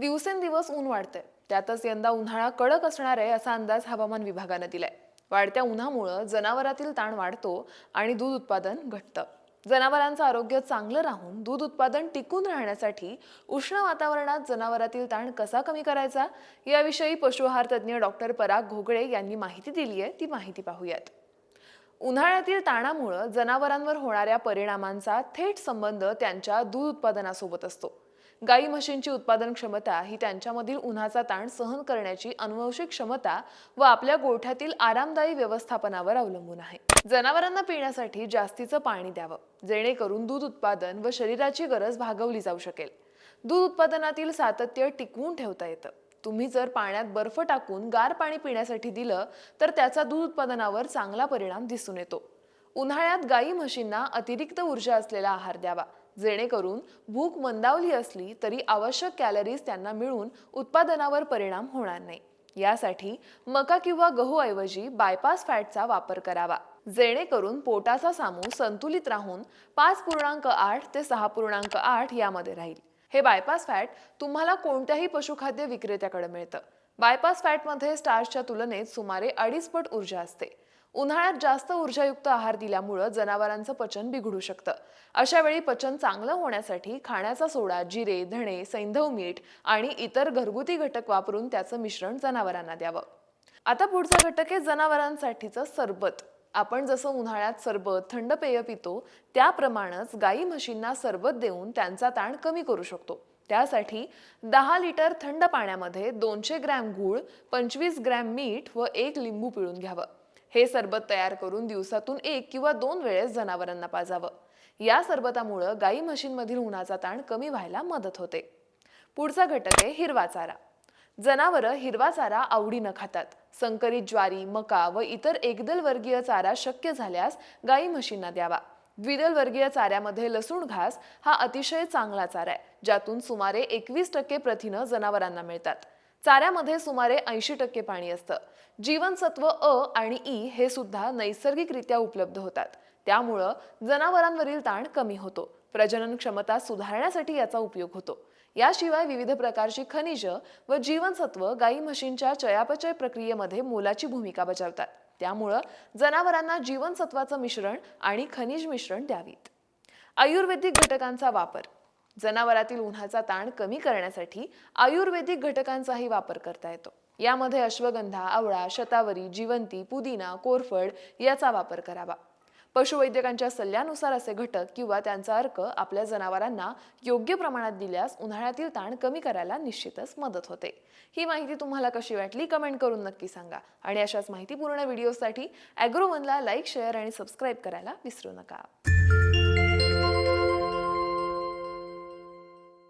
दिवसेंदिवस ऊन वाढतंय. त्यातच यंदा उन्हाळा कडक असणार आहे असा अंदाज हवामान विभागानं दिलाय. वाढत्या उन्हामुळं जनावरातील ताण वाढतो आणि दूध उत्पादन घटतं. जनावरांचं आरोग्य चांगलं राहून दूध उत्पादन टिकून राहण्यासाठी उष्ण वातावरणात जनावरातील ताण कसा कमी करायचा? याविषयी पशुआहार तज्ज्ञ डॉक्टर पराग घोगळे यांनी माहिती दिली आहे ती माहिती पाहूयात. उन्हाळ्यातील ताणामुळं जनावरांवर होणाऱ्या परिणामांचा थेट संबंध त्यांच्या दूध उत्पादनासोबत असतो. गाई म्हशींची उत्पादन क्षमता ही त्यांच्यामधील उन्हाचा ताण सहन करण्याची अनुवंशिक क्षमता व आपल्या गोठ्यातील आरामदायी व्यवस्थापनावर अवलंबून आहे. जनावरांना पिण्यासाठी जास्तीचं पाणी द्यावं जेणेकरून दूध उत्पादन व शरीराची गरज भागवली जाऊ शकेल. दूध उत्पादनातील सातत्य टिकवून ठेवता येतं. तुम्ही जर पाण्यात बर्फ टाकून गार पाणी पिण्यासाठी दिलं तर त्याचा दूध उत्पादनावर चांगला परिणाम दिसून येतो. उन्हाळ्यात गाई म्हशींना अतिरिक्त ऊर्जा असलेला आहार द्यावा जेणेकरून भूक मंदावली असली तरी आवश्यक कॅलरीज त्यांना मिळून उत्पादनावर परिणाम होणार नाही. यासाठी मका किंवा गहूऐवजी बायपास फॅटचा वापर करावा. जेणेकरून पोटाचा सामू संतुलित राहून पाच पूर्णांक आठ ते सहा पूर्णांक आठ यामध्ये राहील. हे बायपास फॅट तुम्हाला कोणत्याही पशुखाद्य विक्रेत्याकडे मिळतं. बायपास फॅटमध्ये स्टार्सच्या तुलनेत सुमारे अडीच पट ऊर्जा असते. उन्हाळ्यात जास्त ऊर्जायुक्त आहार दिल्यामुळं जनावरांचं पचन बिघडू शकतं. अशा वेळी पचन चांगलं होण्यासाठी खाण्याचा सोडा जिरे धणे सैंधव मीठ आणि इतर घरगुती घटक वापरून त्याचं मिश्रण जनावरांना द्यावं. आता पुढचा घटक आहे जनावरांसाठीचं सरबत. आपण जसं उन्हाळ्यात सरबत थंड पेय पितो त्याप्रमाणेच गाई म्हशींना सरबत देऊन त्यांचा ताण कमी करू शकतो. त्यासाठी दहा लिटर थंड पाण्यामध्ये दोनशे ग्रॅम गूळ पंचवीस ग्रॅम मीठ व एक लिंबू पिळून घ्यावं. हे सरबत तयार करून दिवसातून एक किंवा दोन वेळेस जनावरांना पाजावं. या सरबतामुळं गाई म्हशींमधील उन्हाचा ताण कमी व्हायला मदत होते. पुढचा घटक आहे हिरवा चारा. जनावरं हिरवा चारा आवडीनं खातात. संकरित ज्वारी मका व इतर एकदल वर्गीय चारा शक्य झाल्यास गाई म्हशींना द्यावा. द्विदल वर्गीय चाऱ्यामध्ये लसूण घास हा अतिशय चांगला चारा आहे ज्यातून सुमारे एकवीस टक्के प्रथिनं जनावरांना मिळतात. चाऱ्यामध्ये सुमारे ऐंशी टक्के पाणी असतं. जीवनसत्व अ आणि ई हे सुद्धा नैसर्गिकरित्या उपलब्ध होतात. त्यामुळं जनावरांवरील ताण कमी होतो. प्रजनन क्षमता सुधारण्यासाठी याचा उपयोग होतो. याशिवाय विविध प्रकारची खनिज व जीवनसत्व गाई म्हशींच्या चयापचय प्रक्रियेमध्ये मोलाची भूमिका बजावतात. त्यामुळं जनावरांना जीवनसत्वाचं मिश्रण आणि खनिज मिश्रण द्यावीत. आयुर्वेदिक घटकांचा वापर. जनावरातील उन्हाचा ताण कमी करण्यासाठी आयुर्वेदिक घटकांचाही वापर करता येतो. यामध्ये अश्वगंधा आवळा शतावरी जिवंती पुदिना कोरफड याचा वापर करावा. पशुवैद्यकांच्या सल्ल्यानुसार असे घटक किंवा त्यांचा अर्क आपल्या जनावरांना योग्य प्रमाणात दिल्यास उन्हाळ्यातील ताण कमी करायला निश्चितच मदत होते. ही माहिती तुम्हाला कशी वाटली कमेंट करून नक्की सांगा. आणि अशाच माहितीपूर्ण व्हिडिओसाठी ॲग्रोवनला लाईक शेअर आणि सबस्क्राईब करायला विसरू नका.